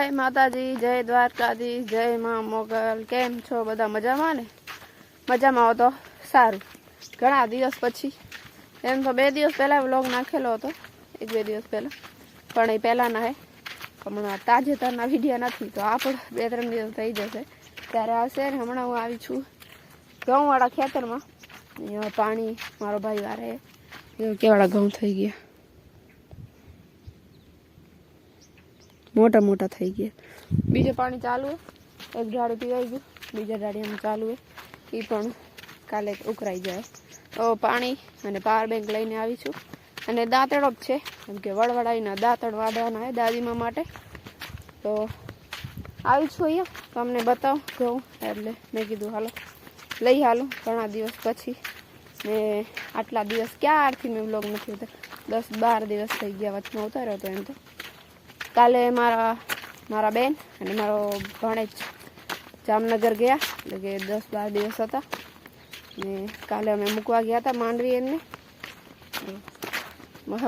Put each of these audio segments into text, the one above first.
જય માતાજી, જય દ્વારકાજી જય મા મોગલ. કેમ છો બધા? મજામાં ને? મજામાં હો સારું. ઘણા દિવસ પછી. એમ તો બે દિવસ પહેલાં વ્લોગ નાખેલો હતો. એક બે દિવસ પહેલાં. પણ એ પહેલાંના હે. હમણાં તાજેતરના વિડીયા નથી, તો આ પણ બે ત્રણ દિવસ થઈ જશે. ત્યારે આવશે ને હમણાં હું આવી છું ઘઉંવાળા ખેતરમાં. પાણી મારો ભાઈ વારે. કેવાળા ઘઉં થઈ ગયા. મોટા મોટા થઈ ગયા. બીજું પાણી ચાલુ એક ઝાડું પીવાઈ ગયું. બીજા ઝાડીમાં ચાલુ હે. એ પણ કાલે ઉકરાઈ જાય. પાણી અને પાવર બેંક લઈને આવી છું. અને દાંતડો જ છે. કેમ કે વડવડાઈના દાંતણ વાળવાના હોય દાદીમા માટે. તો આવી છું અહીંયા. તમને બતાવું ઘઉં એટલે મેં કીધું, હાલો, લઈ હાલું. ઘણા દિવસ પછી ને આટલા દિવસ ક્યારથી મેં બ્લોગ નથી ઉતાર દસ બાર દિવસ થઈ ગયા વચમાં ઉતાર્યો હતો એમ તો. કાલે મારા મારા બેન અને મારો ભણેજ જામનગર ગયા, એટલે કે દસ બાર દિવસ હતા. ને કાલે અમે મૂકવા ગયા હતા માંડવી એમને.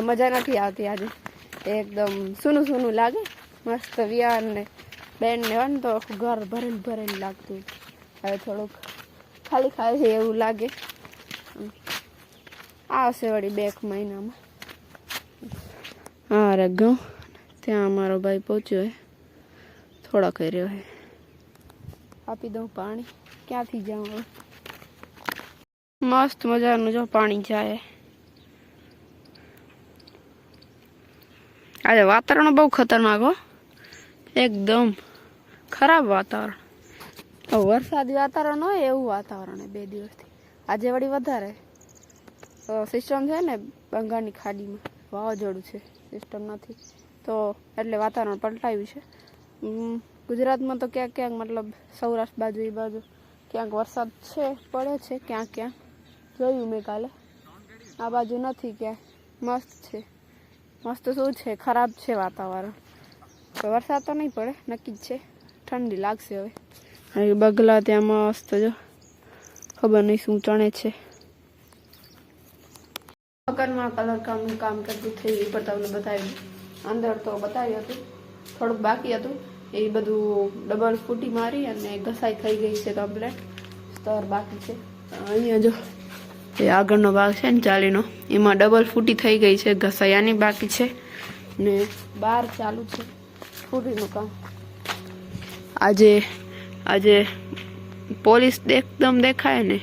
મજા નથી આવતી આજે. એકદમ સૂનું સૂનું લાગે. મસ્ત વિયાર ને બેન ને હોય ને તો ઘર ભરેલ ભરેલ લાગતું હવે થોડુંક ખાલી ખાલી એવું લાગે. આવશે વળી બે એક મહિનામાં. હા રઘ ત્યાં અમારો ભાઈ પહોંચ્યો હે. થોડા કર્યો હે. આપી દઉં પાણી. ક્યાંથી જાઉં હવે? મસ્ત મજાનું જો પાણી જાય. આજે વાતાવરણ બહુ ખતરનાક હો. એકદમ ખરાબ વાતાવરણ. વરસાદી વાતાવરણ હોય એવું વાતાવરણ બે દિવસથી. આજે વળી વધારે. સિસ્ટમ છે ને બંગાળની ખાડીમાં. વાવાઝોડું છે. સિસ્ટમ નથી. તો એટલે વાતાવરણ પલટાયું છે. ગુજરાતમાં તો ક્યાંક ક્યાંક મતલબ સૌરાષ્ટ્ર બાજુ એ બાજુ ક્યાંક વરસાદ છે, પડે છે ક્યાંક ક્યાંક. જોયું મેં કાલે. આ બાજુ નથી ક્યાંય. મસ્ત છે. મસ્ત શું છે? ખરાબ છે વાતાવરણ. તો વરસાદ તો નહીં પડે, નક્કી જ છે. ઠંડી લાગશે હવે. બગલા ત્યાં મસ્ત જો. ખબર નહીં શું ચણે છે. મકાનમાં કલર કામનું કામ કરતું થઈ ગયું પણ તમને બતાવ્યું અંદર તો બતાવ્યું હતું. થોડુંક બાકી હતું. એ બધું ડબલ ફૂટી મારી અને ઘસાઈ થઈ ગઈ છે કમ્પ્લેટ. સ્તર બાકી છે. અહીંયા જો એ આગળનો ભાગ છે ને ચાલીનો, એમાં ડબલ ફૂટી થઈ ગઈ છે, ઘસાયાની બાકી છે ને બહાર ચાલુ છે ફૂટીનું કામ. આજે આજે પોલીસ એકદમ દેખાય ને.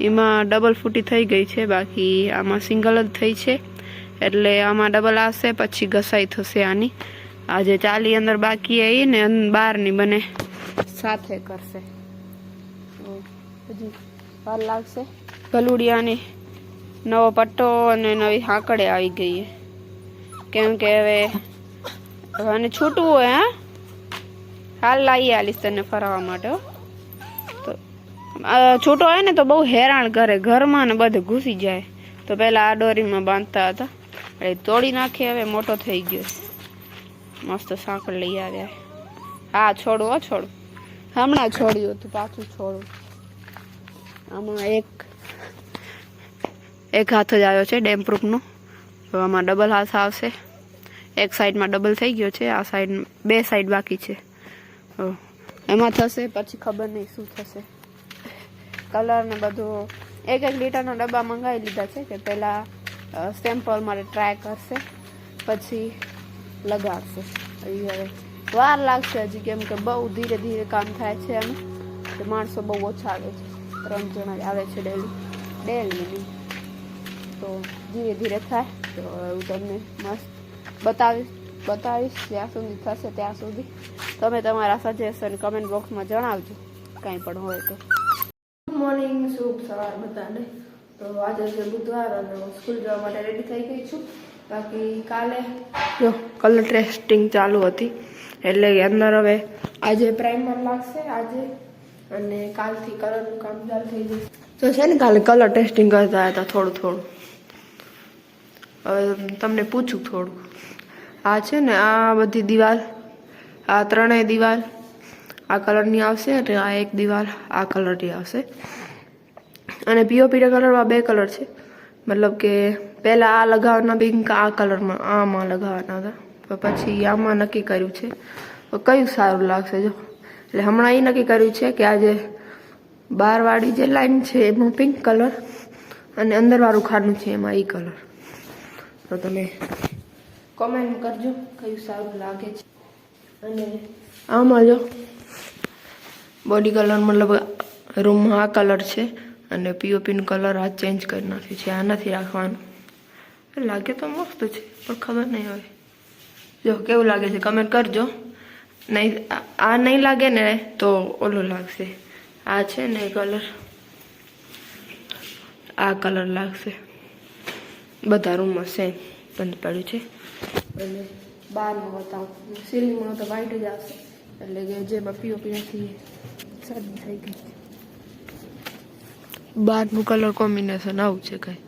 એમાં ડબલ ફૂટી થઈ ગઈ છે, બાકી આમાં સિંગલ જ થઈ છે. એટલે આમાં ડબલ આવશે પછી ઘસાઈ થશે આની. આજે ચાલી અંદર બાકી આવી ને બહારની બને સાથે કરશે. હજી વાર લાગશે. ગલુડિયાની નવો પટ્ટો અને નવી હાંકડે આવી ગઈ કેમ કે હવે અને છૂટવું હોય હા? હાલ લાવી આલીશ તને ફરવા માટે. તો છૂટો હોય ને તો બહુ હેરાન કરે. ઘરમાં ને બધે ઘૂસી જાય. તો પહેલાં આ દોરીમાં બાંધતા હતા. એટલે તોડી નાખી, હવે મોટો થઈ ગયો મસ્ત સાંકળ લઈ આવ્યા. હા, છોડું હો, છોડું. હમણાં છોડ્યું હતું, પાછું છોડું. આમાં એક એક હાથ જ આવ્યો છે ડેમ પ્રૂફનો. આમાં ડબલ હાથ આવશે. એક સાઈડમાં ડબલ થઈ ગયો છે, આ સાઈડ, બે સાઈડ બાકી છે. એમાં થશે, પછી ખબર નહીં શું થશે. કલર ને બધું એક એક લીટરના ડબ્બા મંગાવી લીધા છે કે પહેલાં સેમ્પલ માટે ટ્રાય કરશે, પછી લગાડશે. હવે વાર લાગશે હજી, કેમ કે બહુ ધીરે ધીરે કામ થાય છે એમ. કે માણસો બહુ ઓછા આવે છે. ત્રણ જણા આવે છે ડેલી ડેલી તો ધીરે ધીરે થાય. તો હું તમને મસ્ત બતાવીશ બતાવીશ જ્યાં સુધી થશે ત્યાં સુધી. તમે તમારા સજેશન કમેન્ટ બોક્સમાં જણાવજો. કાંઈ પણ હોય તો. ગુડ મોર્નિંગ શુભ સવાર બધાને. તો આજે છે બુધવાર અને હું સ્કૂલ જવા માટે રેડી થઈ ગઈ છું. બાકી કાલે જો કલર ટેસ્ટિંગ ચાલુ હતી. એટલે અંદર હવે આજે પ્રાઇમર લાગશે આજે. અને કાલથી કલરનું કામ ચાલુ થઈ જશે. તો છે ને કાલે કલર ટેસ્ટિંગ કરતા હતા થોડું થોડું. હવે તમને પૂછું થોડું. આ છે ને આ બધી દિવાલ આ ત્રણેય દિવાલ આ કલરની આવશે અને આ એક દિવાલ આ કલરની આવશે. અને પીઓપીના કલરમાં બે કલર છે. મતલબ કે પહેલાં આ લગાવવાના પિંક આ કલરમાં આમાં લગાવવાના હતા. પછી આમાં નક્કી કર્યું છે. તો કયું સારું લાગશે જો? એટલે હમણાં એ નક્કી કર્યું છે કે આજે બારવાળી જે લાઈન છે એમાં પિંક કલર અને અંદરવાળું ખાનું છે એમાં એ કલર તો તમે કોમેન્ટ કરજો કયું સારું લાગે છે. અને આમાં જો બોડી કલર મતલબ રૂમમાં આ કલર છે. અને પીઓપીનું કલર આ ચેન્જ કરી નાખ્યું છે, આ નથી રાખવાનું. લાગે તો મસ્ત છે, પણ ખબર નહીં હવે. જો, કેવું લાગે છે કમેન્ટ કરજો. નહીં, આ- નહીં લાગે ને, તો ઓલું લાગશે. આ છે ને કલર આ કલર લાગશે. બધા રૂમમાં સેમ બંધ પડ્યું છે. અને બહારનું બતાવું. સીલિંગમાં તો વ્હાઈટ જ આવશે. એટલે કે જેમાં પીઓપી નથી સાદી થઈ ગઈ છે. બહારનું કલર કોમ્બિનેશન આવું છે કંઈ.